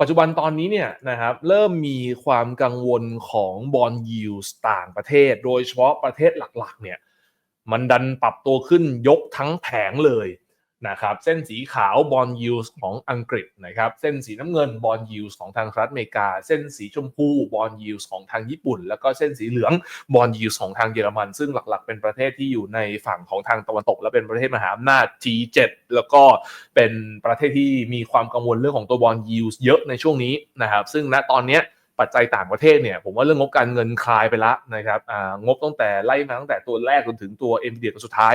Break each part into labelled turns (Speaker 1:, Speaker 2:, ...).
Speaker 1: ปัจจุบันตอนนี้เนี่ยนะครับเริ่มมีความกังวลของบอลยิวต่างประเทศ โดยเฉพาะประเทศหลักๆเนี่ยมันดันปรับตัวขึ้นยกทั้งแผงเลย นะครับเส้นสีขาวบอลยูสของอังกฤษนะครับเส้นสีน้ำเงินบอลยูสของทางสหรัฐอเมริกา เส้นสีชมพูบอลยูสของทางญี่ปุ่น แล้วก็เส้นสีเหลืองบอลยูสของทางเยอรมัน ซึ่งหลักๆ เป็นประเทศที่อยู่ในฝั่งของทางตะวันตก และเป็นประเทศมหาอำนาจ G7 แล้วก็เป็นประเทศที่มีความกังวลเรื่องของตัวบอลยูสเยอะในช่วงนี้นะครับซึ่งณตอนนี้ ปัจจัยต่างประเทศเนี่ยผมว่าเรื่องงบการเงินคลายไปละนะครับงบตั้งแต่ไล่มาตั้งแต่ตัวแรกจนถึงตัวเอ็นเดียตัวสุดท้าย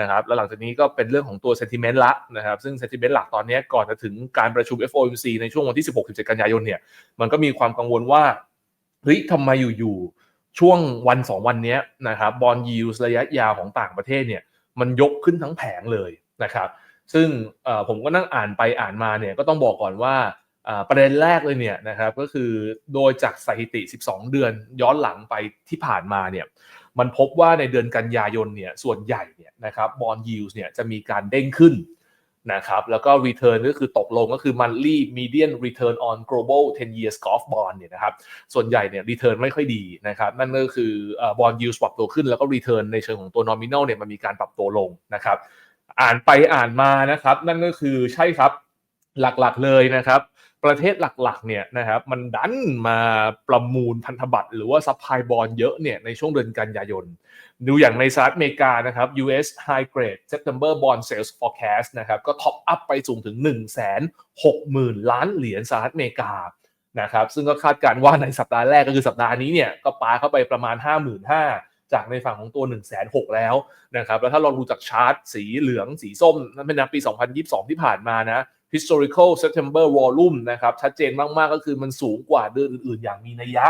Speaker 1: นะครับแล้วหลังจากนี้ก็เป็นเรื่องของตัว sentiment ละนะครับซึ่ง sentiment หลักตอนนี้ก่อนจะถึงการประชุม FOMC ในช่วงวันที่ 16-17 กันยายนเนี่ยมันก็มีความกังวลว่าเฮ้ยทำไมอยู่ๆช่วงวัน 2 วันนี้นะครับบอลยูสระยะยาวของต่างประเทศเนี่ยมันยกขึ้นทั้งแผงเลยนะครับซึ่งผมก็นั่งอ่านไปอ่านมาเนี่ยก็ต้องบอกก่อนว่า ประเด็นแรกเลยเนี่ยนะครับก็คือโดยจากสถิติ 12 เดือนย้อนหลังไปที่ผ่านมาเนี่ยมันพบว่าในเดือนกันยายนเนี่ยส่วนใหญ่เนี่ยนะครับบอลยูสเนี่ยจะมีการเด้งขึ้นนะครับแล้วก็ return ก็คือตกลงก็คือ monthly median return on global 10 years golf bond เนี่ยนะครับส่วนใหญ่เนี่ย return ไม่ค่อยดีนะครับนั่นก็คือบอลยูสปรับตัวขึ้นแล้วก็ return ในเชิงของตัว nominal เนี่ยมันมีการปรับตัวลงนะครับอ่านไปอ่านมานะครับนั่นก็คือใช่ครับหลักๆเลยนะครับ ประเทศหลักๆเนี่ยนะครับมันดันมาประมูลพันธบัตรหรือว่าซัพพลายบอลเยอะเนี่ยในช่วงเดือนกันยายน ดูอย่างในสหรัฐอเมริกานะครับ US High Grade September Bond Sales Forecast นะครับก็ท็อปอัพไปสูงถึง 1 6 0 0 0 0 ล้านเหรียญสหรัฐอเมริกานะครับซึ่งก็คาดการว่าในสัปดาห์แรกก็คือสัปดาห์นี้เนี่ยก็ปาเข้าไปประมาณ 55,000 จากในฝั่งของตัว 1 6 0 0 0แล้วนะครับแล้วถ้าเราดูจากชาร์ตสีเหลืองสีส้มนั่นเป็นปี 2022 ที่ผ่านมานะ historical September volume นะครับชัดเจนมากๆก็คือมันสูงกว่าเดือนอื่นๆ อย่างมีนัยยะ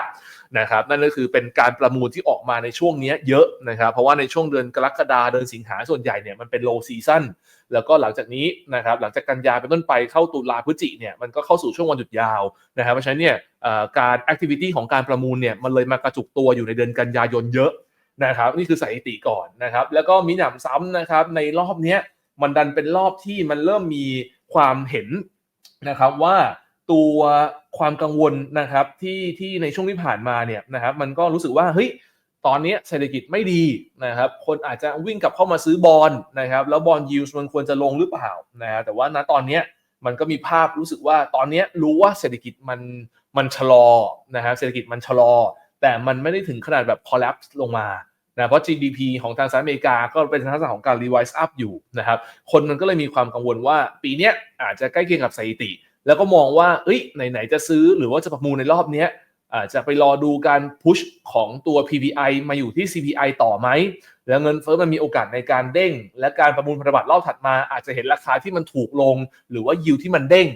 Speaker 1: นะครับนั่นก็คือเป็นการประมูลที่ออกมาในช่วงนี้เยอะนะครับเพราะว่าในช่วงเดือนกรกฎาเดือนสิงหาส่วนใหญ่เนี่ยมันเป็น low season แล้วก็หลังจากนี้นะครับหลังจากกันยาเป็นต้นไปเข้าตุลาพฤศจิเนี่ยมันก็เข้าสู่ช่วงวันหยุดยาวนะครับเพราะฉะนั้นเนี่ยการ activity ของการประมูลเนี่ยมันเลยมากระจุกตัวอยู่ในเดือนกันยายนเยอะนะครับนี่คือสถิติก่อนนะครับแล้วก็มีหนำซ้ำนะครับในรอบนี้มันดันเป็นรอบที่มันเริ่มมี ความเห็นนะครับว่าตัวความกังวลนะครับที่ที่ในช่วงที่ผ่านมาเนี่ยนะครับมันก็รู้สึกว่าเฮ้ยตอนนี้เศรษฐกิจไม่ดีนะครับคนอาจจะวิ่งกลับเข้ามาซื้อบอลนะครับแล้วบอลยิวส์มันควรจะลงหรือเปล่านะฮะแต่ว่าณตอนนี้มันก็มีภาพรู้สึกว่าตอนนี้รู้ว่าเศรษฐกิจมันมันชะลอนะครับเศรษฐกิจมันชะลอ แต่มันไม่ได้ถึงขนาดแบบ collapse ลงมา นะเพราะ GDP ของทางสหรัฐอเมริกาก็เป็นทักษะของการ revise up อยู่นะครับคนมันก็เลยมีความกังวลว่าปีนี้อาจจะใกล้เคียงกับสถิติ แล้วก็มองว่าเอ้ยไหนๆจะซื้อหรือว่าจะประมูลในรอบนี้อาจจะไปรอดูการพุชของตัว PPI มาอยู่ที่ CPI ต่อไหม แล้วเงินเฟ้อมันมีโอกาสในการเด้ง และการประมูลพันธบัตรรอบถัดมาอาจจะเห็นราคาที่มันถูกลง หรือว่ายิวที่มันเด้ง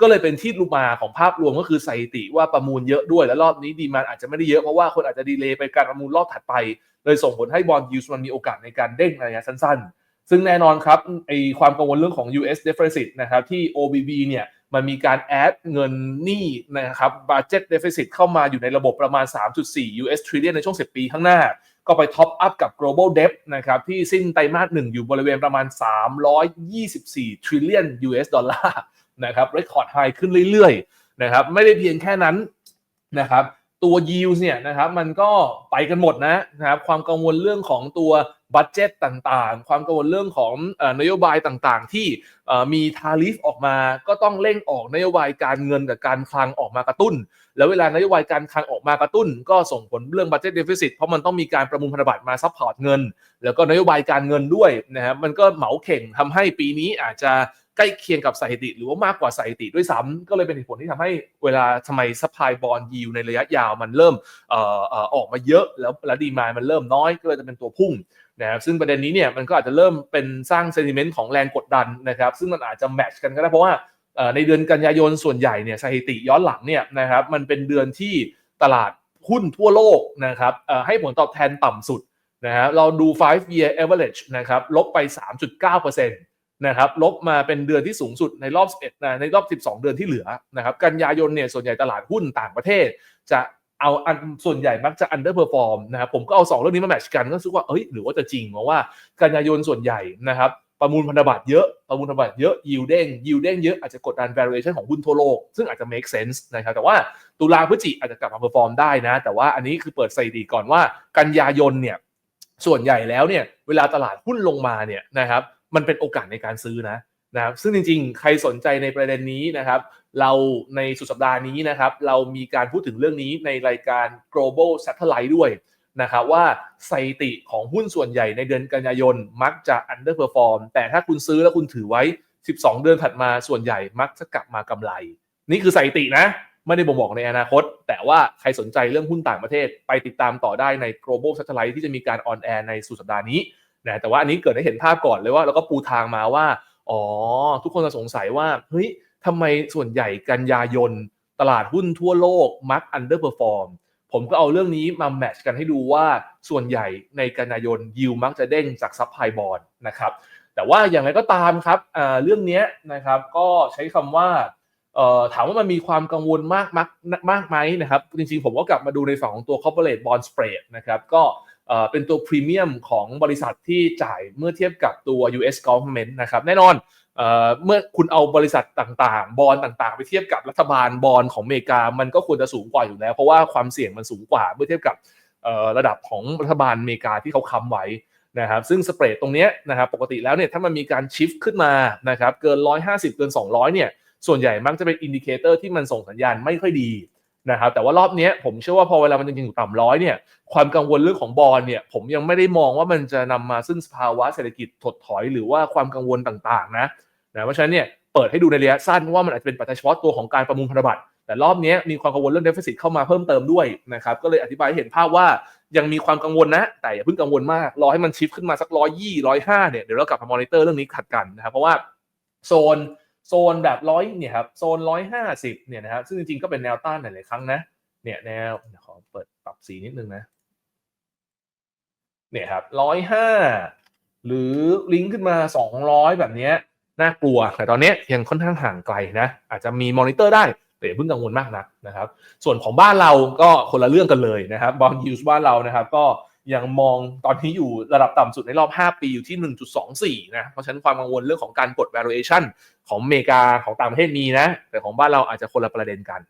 Speaker 1: ก็เลยเป็นที่รูมาของภาพรวมก็คือสถิติว่าประมูลเยอะด้วยและรอบนี้ดีมันอาจจะไม่ได้เยอะเพราะว่าคนอาจจะดีเลย์ไปการประมูลรอบถัดไป เลยส่งผลให้บอลยูสมันมีโอกาสในการเด้งในระยะสั้น ๆ ซึ่งแน่นอนครับไอความกังวลเรื่องของ US deficit นะครับที่ OBB เนี่ยมันมีการแอดเงินหนี้นะครับ budget deficit เข้ามาอยู่ในระบบประมาณ 3.4 US trillion ในช่วง 10 ปีข้างหน้า ก็ไปท็อปอัพกับ global debt นะครับที่สิ้นไตรมาสหนึ่งอยู่บริเวณประมาณ 324 trillion US ดอลลาร์ นะครับ record high ขึ้นเรื่อยๆนะครับไม่ได้เพียงแค่นั้นนะครับตัว yield เนี่ยนะครับมันก็ไปกันหมดนะนะครับความกังวลเรื่องของตัวบัตเจตต่างๆ ความกังวลเรื่องของนโยบายต่างๆ ที่มีทาริฟออกมาก็ต้องเร่งออกนโยบายการเงินกับการคลังออกมากระตุ้น แล้วเวลานโยบายการคลังออกมากระตุ้น ก็ส่งผลเรื่องบัตเจตเดฟิซิตเพราะมันต้องมีการประมูลพันธบัตรมาซัพพอร์ตเงิน แล้วก็นโยบายการเงินด้วยนะครับมันก็เหมาเข่งทำให้ปีนี้อาจจะ ใกล้เคียงกับสถิติ หรือว่ามากกว่าสถิติด้วยซ้ำก็เลยเป็นเหตุผลที่ทำให้เวลาทำไมซัพพลายบอลยิวในระยะยาวมันเริ่มออกมาเยอะแล้วแล้วดีมามันเริ่มน้อยก็เลยจะเป็นตัวพุ่งนะครับซึ่งประเด็นนี้เนี่ยมันก็อาจจะเริ่มเป็นสร้างเซนิเมนต์ของแรงกดดันนะครับซึ่งมันอาจจะแมทช์กันก็ได้เพราะว่าในเดือนกันยายนส่วนใหญ่เนี่ยสถิติย้อนหลังเนี่ยนะครับมันเป็นเดือนที่ตลาดหุ้นทั่วโลกนะครับให้ผลตอบแทนต่ำสุดนะฮะเราดู 5 year average นะครับลบไป 3.9%น นะครับลบมาเป็นเดือนที่สูงสุดในรอบ 11นะในรอบ 12 เดือนที่เหลือนะครับกันยายนเนี่ยส่วนใหญ่ตลาดหุ้นต่างประเทศ จะเอาอันส่วนใหญ่มักจะ underperform นะครับผมก็เอา 2 เรื่องนี้มาแมทช์กันก็รู้สึกว่าเอ้ยหรือว่าจะจริงเพราะว่ากันยายนส่วนใหญ่นะครับประมูลพันธบัตรเยอะ ประมูลพันธบัตรเยอะยิวเด้งยิวเด้งเยอะอาจจะกดดัน valuation ของหุ้นทั่วโลก ซึ่งอาจจะ make sense นะครับแต่ว่าตุลาพฤศจิอาจจะกลับมา perform ได้นะ แต่ว่าอันนี้คือเปิดสถิติก่อนว่ากันยายนเนี่ยส่วนใหญ่แล้วเนี่ยเวลาตลาดหุ้นลงมาเนี่ยนะครับ มันเป็นโอกาสในการซื้อนะนะครับซึ่งจริง ๆ ใครสนใจในประเด็นนี้นะครับ เราในสุดสัปดาห์นี้นะครับ เรามีการพูดถึงเรื่องนี้ในรายการ global satellite ด้วยนะครับว่าสถิติของหุ้นส่วนใหญ่ในเดือนกันยายนมักจะ underperform แต่ถ้าคุณซื้อแล้วคุณถือไว้ 12 เดือนถัดมาส่วนใหญ่มักจะกลับมากำไร นี่คือสถิตินะ ไม่ได้บ่งบอกในอนาคต แต่ว่าใครสนใจเรื่องหุ้นต่างประเทศ ไปติดตามต่อได้ใน global satellite ที่จะมีการ on air ในสุดสัปดาห์นี้ นะแต่ว่าอันนี้เกิดให้เห็นภาพก่อนเลยว่าเราก็ปูทางมาว่าอ๋อทุกคนจะสงสัยว่าเฮ้ยทำไมส่วนใหญ่กันยายนตลาดหุ้นทั่วโลกมัก underperform ผมก็เอาเรื่องนี้มาแมทช์กันให้ดูว่าส่วนใหญ่ในกันยายนยิวมักจะเด้งจากซับไพบอลนะครับแต่ว่าอย่างไรก็ตามครับเรื่องนี้นะครับก็ใช้คำว่าถามว่ามันมีความกังวลมากมากมากไหมนะครับจริงๆ ผมก็กลับมาดูในฝั่งของตัว corporate bond spread นะครับก็ เป็นตัวพรีเมียมของบริษัทที่จ่ายเมื่อเทียบกับตัว US government นะครับแน่นอนเมื่อคุณเอาบริษัทต่างๆ บอลต่างๆ ไปเทียบกับรัฐบาลบอลของอเมริกา มันก็ควรจะสูงกว่าอยู่แล้ว เพราะว่าความเสี่ยงมันสูงกว่าเมื่อเทียบกับระดับของรัฐบาลอเมริกาที่เขาค้ำไว้นะครับซึ่งสเปรดตรงนี้นะครับปกติแล้วเนี่ยถ้ามันมีการชิฟขึ้นมานะครับเกิน 150 เกิน 200เนี่ยส่วนใหญ่มักจะเป็นอินดิเคเตอร์ที่มันส่งสัญญาณไม่ค่อยดี นะครับแต่ว่ารอบนี้ผมเชื่อว่าพอเวลามันจริงๆอยู่ต่ำร้อยเนี่ยความกังวลเรื่องของบอลเนี่ยผมยังไม่ได้มองว่ามันจะนำมาซึ่งสภาวะเศรษฐกิจถดถอยหรือว่าความกังวลต่างๆนะนะเพราะฉะนั้นเนี่ยเปิดให้ดูในระยะสั้นว่ามันอาจจะเป็นปัจจัยเฉพาะตัวของการประมูลพันธบัตรแต่รอบนี้มีความกังวลเรื่องเดฟเฟซิตเข้ามาเพิ่มเติมด้วยนะครับก็เลยอธิบายให้เห็นภาพว่ายังมีความกังวลนะ แต่อย่าเพิ่งกังวลมากรอให้มันชิฟขึ้นมาสักร้อยยี่ร้อยห้าเนี่ยเดี๋ยวเรากลับมามอนิเตอร์เรื่องนี้ขัดกันนะครับเพราะว่าโซน โซนแบบร้อยเนี่ยครับโซนร้อยห้าสิบเนี่ยนะครับซึ่งจริงๆก็เป็นแนวต้านหลายๆครั้งนะเนี่ยแนวขอเปิดปรับสีนิดนึงนะเนี่ยครับร้อยห้าหรือลิงก์ขึ้นมาสองร้อยแบบนี้น่ากลัว แต่ตอนนี้ยังค่อนข้างห่างไกลนะ อาจจะมีมอนิเตอร์ได้ แต่อย่าเพิ่งกังวลมากนักนะครับ ส่วนของบ้านเราก็คนละเรื่องกันเลยนะครับบอลยูสบ้านเรานะครับ ก็ ยังมองตอนนี้อยู่ระดับต่ำสุดในรอบ 5 ปีอยู่ที่ 1.24 นะ เพราะฉะนั้นความกังวลเรื่องของการกด valuation ของอเมริกาของต่างประเทศมีนะ แต่ของบ้านเราอาจจะคนละประเด็นกัน